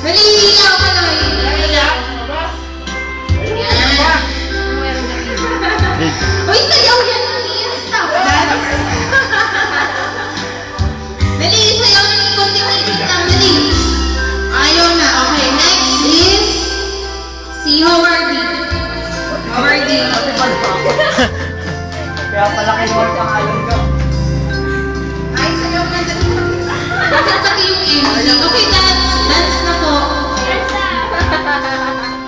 Naliligaw ka na ngayon. Naliligaw? Yan. Uy, sayaw yan. Stop. Dali, sayaw na ng konti ulit lang. Dali. Ayaw na. Okay, next is si Howardy. Howardy. Kaya pala kay Howardy ang ayaw ko. Bakit pati yung MC? Okay, dad. Dance na po.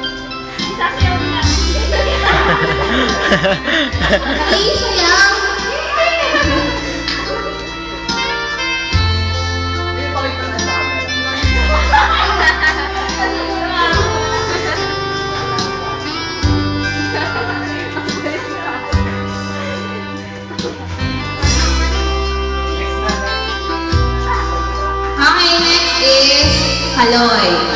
Ay, saya! Hello.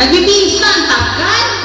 Nagbitiis na ang.